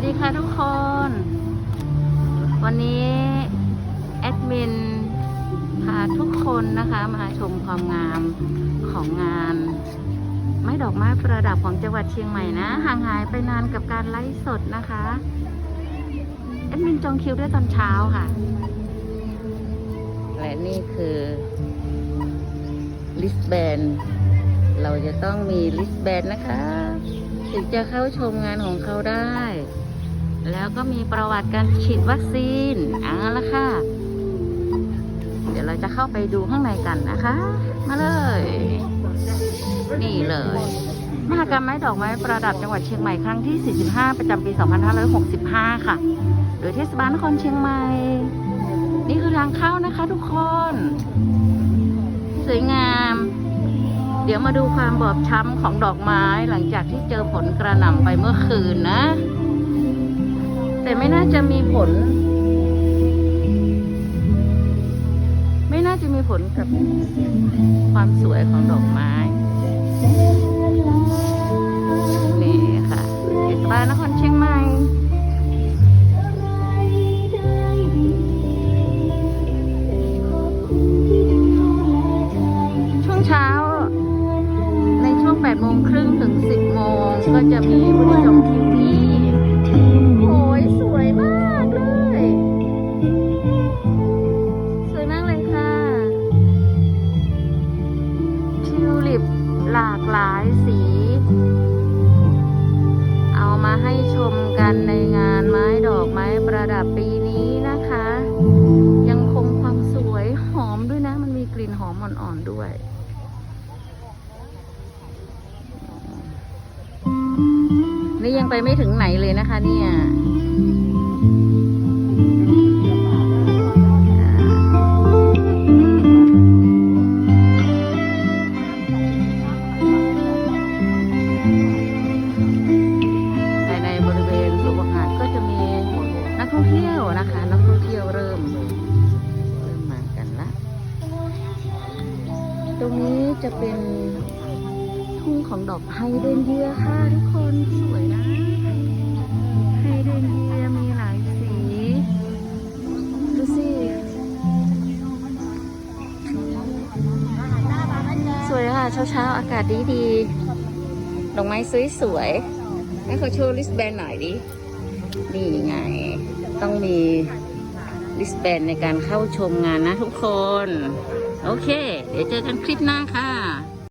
วัสดีค่ะทุกคน วันนี้ แอดมิน พาทุกคนนะคะมาชมความงามของงาน ไม้ดอกไม้ประดับของจังหวัดเชียงใหม่นะ ห่างหายไปนานกับการไลฟ์สดนะคะ แอดมินจองคิวได้ตอนเช้าค่ะ และนี่คือ ลิสแบน เราจะต้องมีลิสแบนนะคะ ถึงจะเข้าชมงานของเขาได้ แล้วก็มีประวัติการฉีดวัคซีนเอาละค่ะ เดี๋ยวเราจะเข้าไปดูข้างในกันนะคะ มาเลย นี่เลยมหกรรมไม้ดอกไม้ประดับจังหวัดเชียงใหม่ครั้งที่ 45 ประจำปี 2565 ค่ะ โดยเทศบาลนครเชียงใหม่ นี่คือทางเข้านะคะทุกคน สวยงาม เดี๋ยวมาดูความบอบช้ำของดอกไม้หลังจากที่เจอผลกระหน่ำไปเมื่อคืนนะ แต่ไม่น่าจะมีผล ไม่น่าจะมีผลกับความสวยของดอกไม้ ก็จะมีผู้ชมทีวีโอ้ยสวยมาก นี่ยังไปไม่ถึงไหนเลยนะคะ เนี่ยในบริเวณสุวหาดก็จะมีนักท่องเที่ยวนะคะนักท่องเที่ยวเริ่มเริ่มมากันละตรงนี้จะเป็นทุ่งของดอกไฮเดรนเยียค่ะทุกคนสวย เช้าเช้าๆอากาศดีดีดอกไม้สวยๆให้เขาโชว์ลิสแบนหน่อยดิ นี่ไง ต้องมีลิสแบนในการเข้าชมงานนะทุกคน โอเค เดี๋ยวเจอกันคลิปหน้าค่ะ